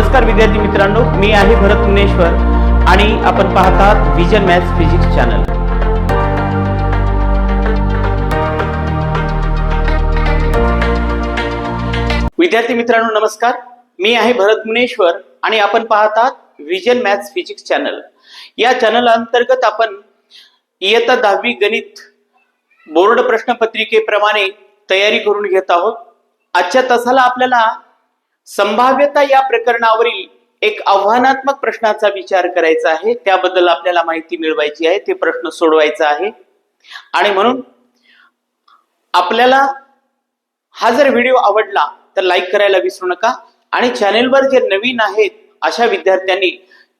नमस्कार विद्यार्थी मित्रांनो मी आहे भरत मुनेश्वर आणि आपण पाहतात विजन मॅथ्स फिजिक्स चॅनल विद्यार्थी मित्रांनो नमस्कार. मी आहे भरत मुनेश्वर आणि आपण पाहतात विजन मॅथ्स फिजिक्स चॅनल या चॅनल अंतर्गत आपण इयत्ता दहावी गणित बोर्ड प्रश्नपत्रिकेप्रमाणे तयारी करून घेत आहोत. आजच्या तासाला आपल्याला संभाव्यता या प्रकरणावरील एक आव्हानात्मक प्रश्नाचा विचार करायचा आहे. त्याबद्दल आपल्याला माहिती मिळवायची आहे. ते प्रश्न सोडवायचा आहे. आणि म्हणून आपल्याला हा जर व्हिडिओ आवडला तर लाईक करायला विसरू नका. आणि चॅनेलवर जे नवीन आहेत अशा विद्यार्थ्यांनी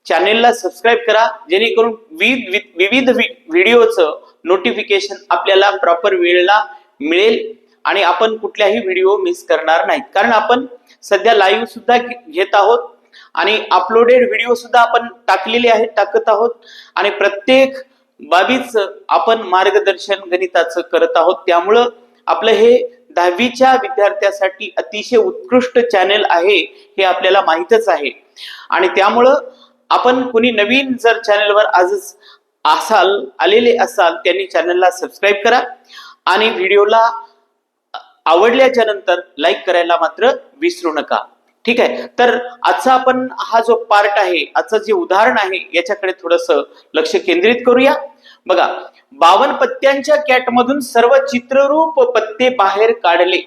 चॅनेलला सबस्क्राईब करा. जेणेकरून विविध विविध व्हिडिओचं नोटिफिकेशन आपल्याला प्रॉपर वेळेला मिळेल. आणि आपण कुठल्याही व्हिडिओ मिस करणार नाहीत. कारण आपण सध्या लाईव्ह सुद्धा घेत आहोत आणि अपलोडेड व्हिडिओ सुद्धा आपण टाकलेले आहेत टाकत आहोत. आणि प्रत्येक बाबीच आपण मार्गदर्शन गणिताचं करत आहोत. त्यामुळं आपलं हे दहावीच्या विद्यार्थ्यासाठी अतिशय उत्कृष्ट चॅनेल आहे हे आपल्याला माहीतच आहे. आणि त्यामुळं आपण कुणी नवीन जर चॅनेलवर आजच असाल आलेले असाल त्यांनी चॅनलला सबस्क्राईब करा. आणि व्हिडिओला आवडल्याच्या नंतर लाईक करायला मात्र विसरू नका. ठीक आहे? तर आजचा आपण हा जो पार्ट आहे आजचं जे उदाहरण आहे याच्याकडे थोडस लक्ष केंद्रित करूया. बघा बावन पत्त्यांच्या कॅटमधून सर्व चित्ररूप पत्ते बाहेर काढले.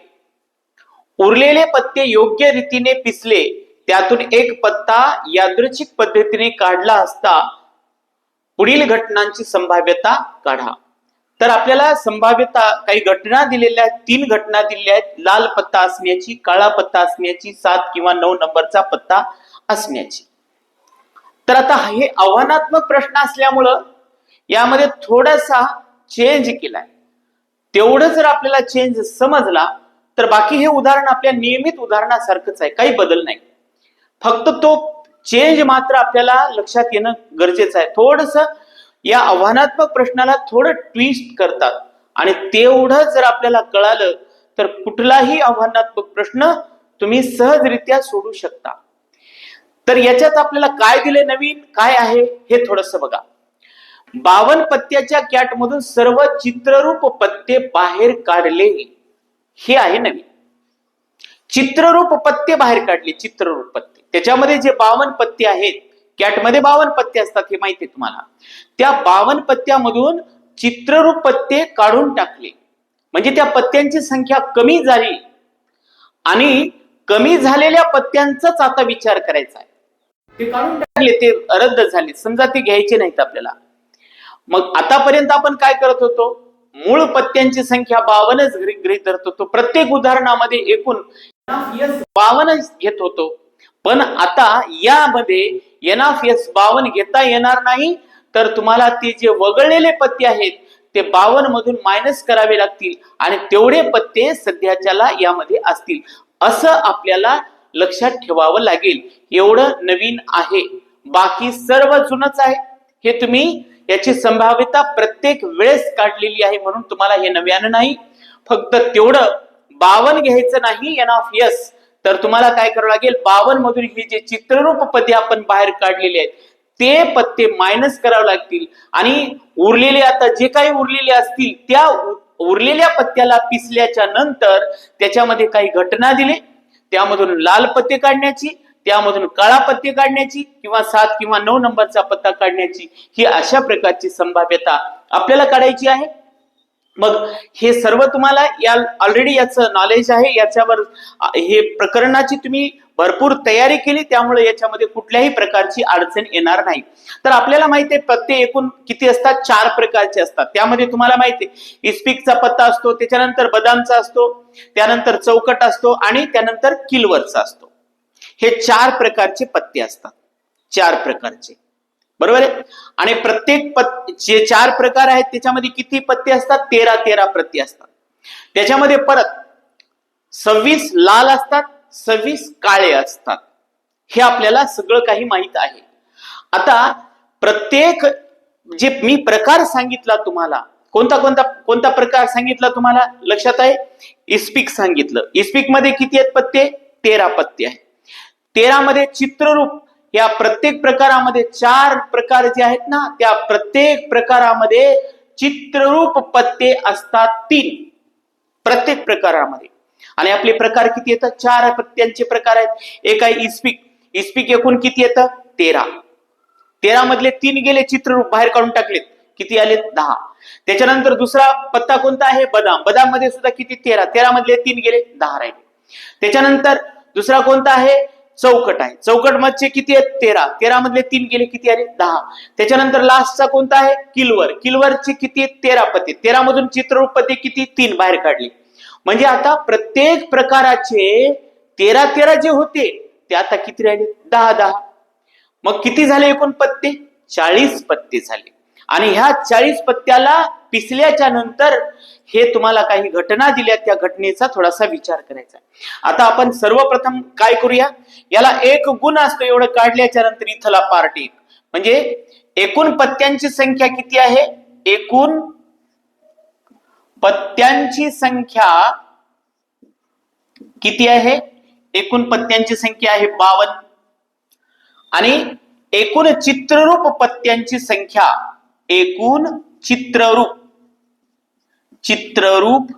उरलेले पत्ते योग्य रीतीने पिसले. त्यातून एक पत्ता यादृच्छिक पद्धतीने काढला असता पुढील घटनांची संभाव्यता काढा. तर आपल्याला संभाव्यता काही घटना दिलेल्या आहेत तीन घटना दिलेल्या आहेत. लाल पत्ता असण्याची काळा पत्ता असण्याची सात किंवा नऊ नंबरचा पत्ता असण्याची तर आता हे आव्हानात्मक प्रश्न असल्यामुळं यामध्ये थोडासा चेंज केलाय. तेवढं जर आपल्याला चेंज समजला तर बाकी हे उदाहरण आपल्या नियमित उदाहरणासारखंच आहे काही बदल नाही. फक्त तो चेंज मात्र आपल्याला लक्षात येणं गरजेचं आहे. थोडस या आव्हानात्मक प्रश्नाला थोडं ट्विस्ट करतात. आणि तेवढं जर आपल्याला कळालं तर कुठलाही आव्हानात्मक प्रश्न तुम्ही सहजरित्या सोडू शकता. तर याच्यात आपल्याला काय दिले नवीन काय आहे हे थोडस बघा. बावन पत्त्याच्या कॅट मधून सर्व चित्ररूप पत्ते बाहेर काढले. हे आहे नवीन. चित्ररूप पत्ते बाहेर काढले चित्ररूप पत्ते. त्याच्यामध्ये जे बावन पत्ते आहेत कॅटमध्ये बावन पत्ते असतात हे माहिती आहे तुम्हाला. त्या बावन पत्त्यामधून चित्ररूप पत्ते काढून टाकले. म्हणजे त्या पत्त्यांची संख्या कमी झाली. आणि कमी झालेल्या पत्त्यांचाच आता विचार करायचा आहे. ते काढून टाकले ते रद्द झाले. समजा ते घ्यायचे नाहीत आपल्याला. मग आतापर्यंत आपण काय करत होतो? मूळ पत्त्यांची संख्या बावनच गृहीत धरत होतो. प्रत्येक उदाहरणामध्ये एकूण बावनच घेत होतो. पण आता यामध्ये एन ऑफ एस बावन घेता येणार नाही. तर तुम्हाला ते जे वगळलेले पत्ते आहेत ते बावन मधून मायनस करावे लागतील आणि तेवढे पत्ते सध्याच्याला यामध्ये असतील. असं आपल्याला लक्षात ठेवावं लागेल. एवढं नवीन आहे. बाकी सर्व जुनच आहे. हे तुम्ही याची संभाव्यता प्रत्येक वेळेस काढलेली आहे म्हणून तुम्हाला हे नव्यानं नाही. फक्त तेवढं बावन घ्यायचं नाही एन ऑफ यस तर तुम्हाला काय करावं लागेल? बावन मधून ही जे चित्ररूप पदे आपण बाहेर काढलेले आहेत ते पत्ते मायनस करावे लागतील. आणि उरलेले आता जे काही उरलेले असतील त्या उरलेल्या पत्त्याला पिसल्याच्या नंतर त्याच्यामध्ये काही घटना दिले. त्यामधून लाल पत्ते काढण्याची त्यामधून काळा पत्ते काढण्याची किंवा सात किंवा नऊ नंबरचा पत्ता काढण्याची ही अशा प्रकारची संभाव्यता आपल्याला काढायची आहे. मग हे सर्व तुम्हाला या ऑलरेडी याचं नॉलेज आहे याच्यावर हे प्रकरणाची तुम्ही भरपूर तयारी केली त्यामुळे याच्यामध्ये कुठल्याही प्रकारची अडचण येणार नाही. तर आपल्याला माहिती आहे पत्ते एकूण किती असतात? चार प्रकारचे असतात. त्यामध्ये तुम्हाला माहिती आहे इस्पिकचा पत्ता असतो त्याच्यानंतर बदामचा असतो त्यानंतर चौकट असतो आणि त्यानंतर किलवरचा असतो. हे चार प्रकारचे पत्ते असतात. चार प्रकारचे. बरोबर आहे? आणि प्रत्येक पत जे चार प्रकार आहेत त्याच्यामध्ये किती पत्ते असतात? तेरा तेरा प्रत्ते असतात. त्याच्यामध्ये परत सव्वीस लाल असतात सव्वीस काळे असतात. हे आपल्याला सगळं काही माहीत आहे. आता प्रत्येक जे मी प्रकार सांगितला तुम्हाला कोणता कोणता कोणता प्रकार सांगितला तुम्हाला? लक्षात आहे? इस्पिक सांगितलं. इस्पिकमध्ये किती आहेत पत्ते? तेरा पत्ते आहेत. तेरा मध्ये चित्ररूप या प्रत्येक प्रकारामध्ये चार प्रकार जे आहेत ना त्या प्रत्येक प्रकारामध्ये चित्ररूप पत्ते असतात तीन. प्रत्येक प्रकारामध्ये. आणि आपले प्रकार किती येतात? चार पत्त्यांचे प्रकार आहेत. एक आहे इस्पिक. इस्पिक एकूण किती येतं? तेरा. तेरा मधले तीन गेले चित्ररूप बाहेर काढून टाकलेत. किती आले दहा. त्याच्यानंतर दुसरा पत्ता कोणता आहे? बदाम. बदाममध्ये सुद्धा किती? तेरा. तेरा मधले तीन गेले दहा राहिले. त्याच्यानंतर दुसरा कोणता आहे? चौकट आहे. चौकट मधचे किती आहेत? तेरा. तेरा मधले तीन गेले किती आले? दहा. त्याच्यानंतर लास्टचा कोणता आहे? किलवर. किलवरचे किती आहेत? तेरा पत्ते तेरा मधून चित्ररूप पत्ते किती? तीन बाहेर काढले. म्हणजे आता प्रत्येक प्रकाराचे तेरा तेरा जे होते ते आता किती राहिले? दहा दहा. मग किती झाले एकूण पत्ते? चाळीस पत्ते झाले. आणि ह्या चाळीस पत्त्याला पिसल्याच्या नंतर हे तुम्हाला काही घटना दिल्या त्या घटनेचा थोडासा विचार करायचा आता आपण सर्वप्रथम काय करूया? याला एक गुण असतो एवढं काढल्याच्या नंतर इथला पार्ट एक. म्हणजे एकूण पत्त्यांची संख्या किती आहे? एकूण पत्त्यांची संख्या किती आहे? एकूण पत्त्यांची संख्या आहे बावन्न. आणि एकूण चित्ररूप पत्त्यांची संख्या एकूण चित्ररूप. चित्ररूप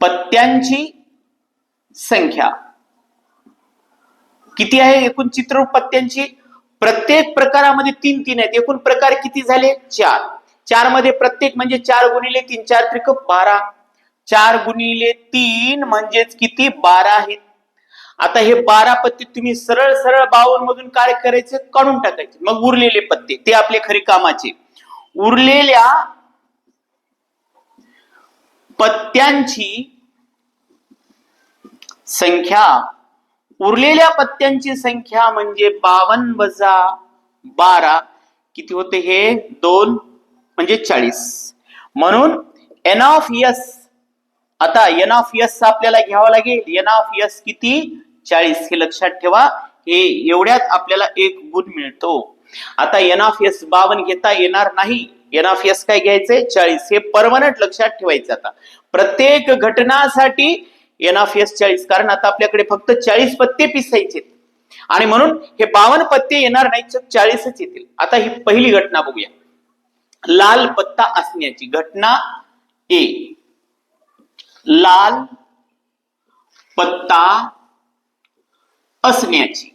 पत्त्यांची संख्या. किती आहे एकूण चित्ररूप पत्त्यांची? प्रत्येक प्रकारामध्ये तीन तीन आहेत. एकूण प्रकार किती झाले? चार. चारमध्ये प्रत्येक म्हणजे चार गुणिले तीन. चार त्रिक बारा. चार गुणिले तीन म्हणजेच किती? बारा आहेत आता हे बारा पत्ते तुम्ही सरळ सरळ बावन मधून काय करायचे? काढून टाकायचे. मग उरलेले पत्ते ते आपले खरे कामाचे. उरलेल्या पत्त्यांची संख्या उरलेल्या पत्त्यांची संख्या म्हणजे बावन वजा बारा किती होते हे? दोन म्हणजे चाळीस. म्हणून एन ऑफ यस आता एन ऑफ यस आपल्याला घ्यावा लागेल. एन ऑफ यस किती? चाळीस. हे लक्षात ठेवा. हे एवढ्यात आपल्याला एक गुण मिळतो. आता एन ऑफ एस बावन घेता येणार नाही. एन ऑफ एस काय घ्यायचंय? चाळीस. हे परमनंट लक्षात ठेवायचं आता. प्रत्येक घटनासाठी एन ऑफ एस चाळीस. कारण आता आपल्याकडे फक्त चाळीस पत्ते पिसायचे आणि म्हणून हे बावन पत्ते येणार नाही तर चाळीसच येतील. आता ही पहिली घटना बघूया. लाल पत्ता असण्याची घटना ए. लाल पत्ता असण्याची.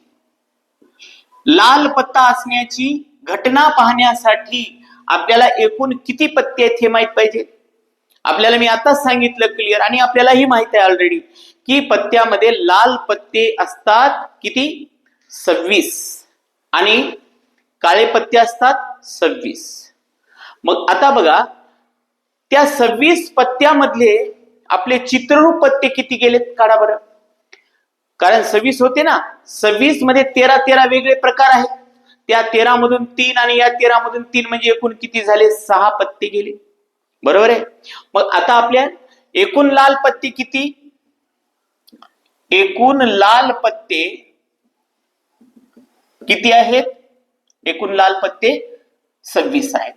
लाल पत्ता असण्याची घटना पाहण्यासाठी आपल्याला एकूण किती पत्ते आहेत हे माहीत पाहिजे? आपल्याला मी आताच सांगितलं क्लिअर आणि आपल्यालाही माहीत आहे ऑलरेडी की पत्त्यामध्ये लाल पत्ते असतात किती? सव्वीस. आणि काळे पत्ते असतात सव्वीस. मग आता बघा त्या सव्वीस पत्त्यामधले आपले चित्ररूप पत्ते किती गेलेत काढा बरं. कारण सव्वीस होते ना सव्वीसमध्ये तेरा तेरा वेगळे प्रकार आहेत. त्या तेरा मधून तीन आणि या तेरा मधून तीन म्हणजे एकूण किती झाले? सहा पत्ते गेले. बरोबर आहे? मग आता आपल्या एकूण लाल पत्ते किती? एकूण लाल पत्ते किती आहेत? एकूण लाल पत्ते सव्वीस आहेत.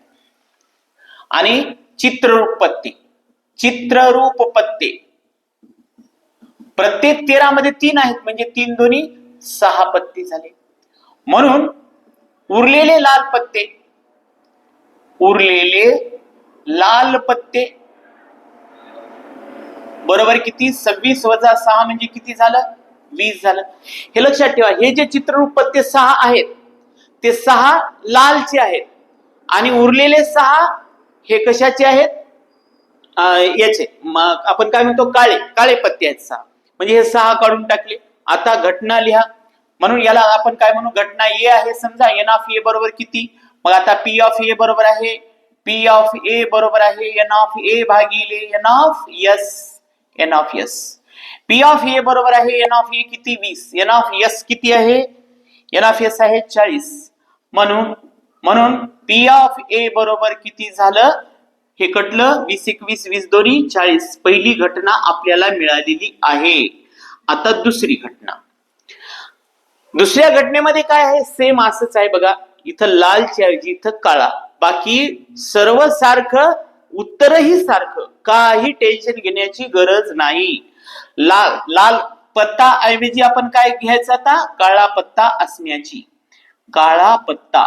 आणि चित्ररूप पत्ते चित्ररूप पत्ते. प्रत्येक तेरा मध्ये तीन आहेत म्हणजे तीन दोन्ही सहा पत्ते झाले. म्हणून उरलेले लाल पत्ते. उरलेले लाल पत्ते. बरोबर किती? सव्वीस वजा सहा म्हणजे किती झालं? वीस झालं. हे लक्षात ठेवा हे जे चित्ररूप पत्ते सहा आहेत ते सहा लालचे आहेत. आणि उरलेले सहा हे कशाचे आहेत? याचे. मग आपण काय म्हणतो? काळे काळे पत्ते आहेत सहा. म्हणजे हे सहा काढून टाकले. आता घटना लिहा. म्हणून याला आपण काय म्हणू घटना ए आहे समजा एन ऑफ ए बरोबर किती? मग आता पी ऑफ ए बरोबर आहे. पी ऑफ ए बरोबर आहे एन ऑफ ए भागिले N of S N of S P of A बरोबर आहे एन ऑफ ए किती? वीस. एन ऑफ एस किती आहे? एन ऑफ एस आहे चाळीस. म्हणून म्हणून पी ऑफ ए बरोबर किती झालं? हे कटलं वीस एकवीस वीस दोन्ही चाळीस. पहिली घटना आपल्याला मिळालेली आहे. आता दुसरी घटना. दुसऱ्या घटनेमध्ये काय आहे? सेम असंच आहे बघा. इथं लालच्या ऐवजी इथं काळा. बाकी सर्व सारखं उत्तरही सारखं. काही टेन्शन घेण्याची गरज नाही. लाल लाल पत्ता ऐवजी आपण काय घ्यायचं आता? काळा पत्ता असण्याची. काळा पत्ता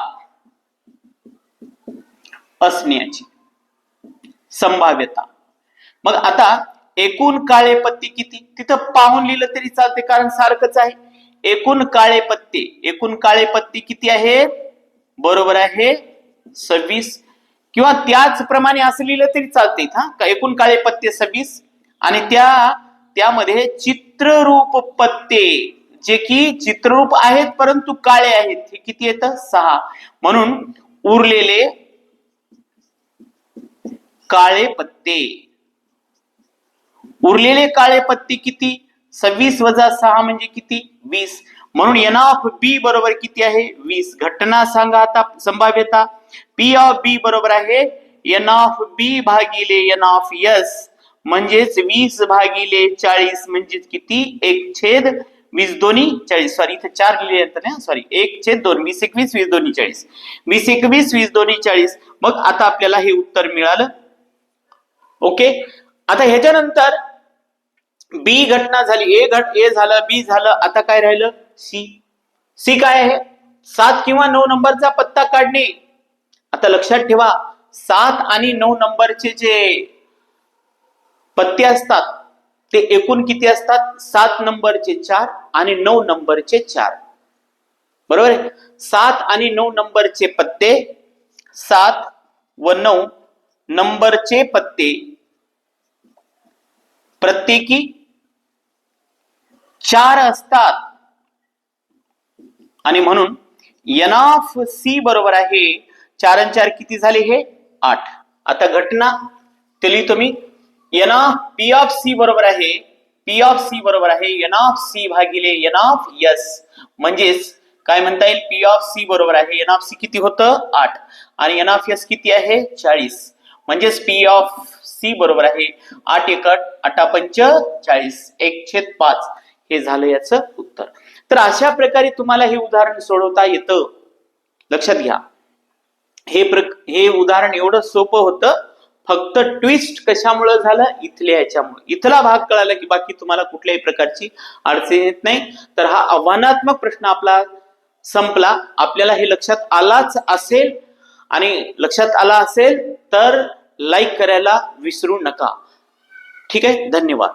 असण्याची. संभाव्यता. मग आता एकूण काळे पत्ते किती? तिथं पाहून लिहिलं तरी चालते कारण सारखंच आहे. एकूण काळे पत्ते. एकूण काळे पत्ते किती आहेत बरोबर आहे सव्वीस. किंवा त्याचप्रमाणे असं लिहिलं तरी चालते हा. का एकूण काळे पत्ते सव्वीस आणि त्या त्यामध्ये चित्ररूप पत्ते जे की चित्ररूप आहेत परंतु काळे आहेत हे किती येतं सहा. म्हणून उरलेले काळे पत्ते. उरलेले काळे पत्ते किती? सव्वीस वजा सहा म्हणजे किती? वीस. म्हणून एन ऑफ बी बरोबर किती आहे? वीस. घटना सांगा आता संभाव्यता. पी ऑफ बी बरोबर आहे. एन ऑफ बी भागिले एन ऑफ एस म्हणजेच वीस भागिले चाळीस म्हणजेच किती? एक छेद वीस दोन्ही चाळीस. सॉरी इथे चार लिहिले ना? सॉरी एक छेद दोन. वीस एकवीस वीस दोन्ही चाळीस. वीस एकवीस वीस दोन्ही चाळीस. मग आता आपल्याला हे उत्तर मिळालं. ओके आता ह्याच्यानंतर बी घटना झाली ए घट ए झालं बी झालं आता काय राहिलं? सी. सी काय आहे? सात किंवा नऊ नंबरचा पत्ता काढणे. आता लक्षात ठेवा सात आणि नऊ नंबरचे जे पत्ते असतात ते एकूण किती असतात? सात नंबरचे चार आणि नऊ नंबरचे चार. बरोबर आहे? सात आणि नऊ नंबरचे पत्ते सात व नऊ नंबरचे पत्ते प्रत्येकी चार असतात. आणि म्हणून एन ऑफ सी बरोबर आहे. चार आणि चार किती झाले हे? आठ. आता घटना ते लिहितो मी N of P of C बरोबर आहे. पी ऑफ सी बरोबर आहे. एन ऑफ सी भागिले एन ऑफ यस म्हणजेच काय म्हणता येईल? पी ऑफ सी बरोबर आहे. एन ऑफ सी किती होतं? आठ. आणि एन ऑफ एस किती आहे? चाळीस. म्हणजेच पी ऑफ सी बरोबर आहे. आठ एकट आठा पंच चाळीस. एक छेद पाच. हे झालं याचं उत्तर. तर अशा प्रकारे तुम्हाला हे उदाहरण सोडवता येतं. लक्षात घ्या. हे प्र हे उदाहरण एवढं सोपं होतं फक्त ट्विस्ट कशामुळे झालं? इथल्या याच्यामुळे. इथला भाग कळाला की बाकी तुम्हाला कुठल्याही प्रकारची अडचण येत नाही. तर हा आव्हानात्मक प्रश्न आपला संपला. आपल्याला हे लक्षात आलाच असेल आणि लक्षात आला असेल तर लाईक करायला विसरू नका. ठीक आहे? धन्यवाद.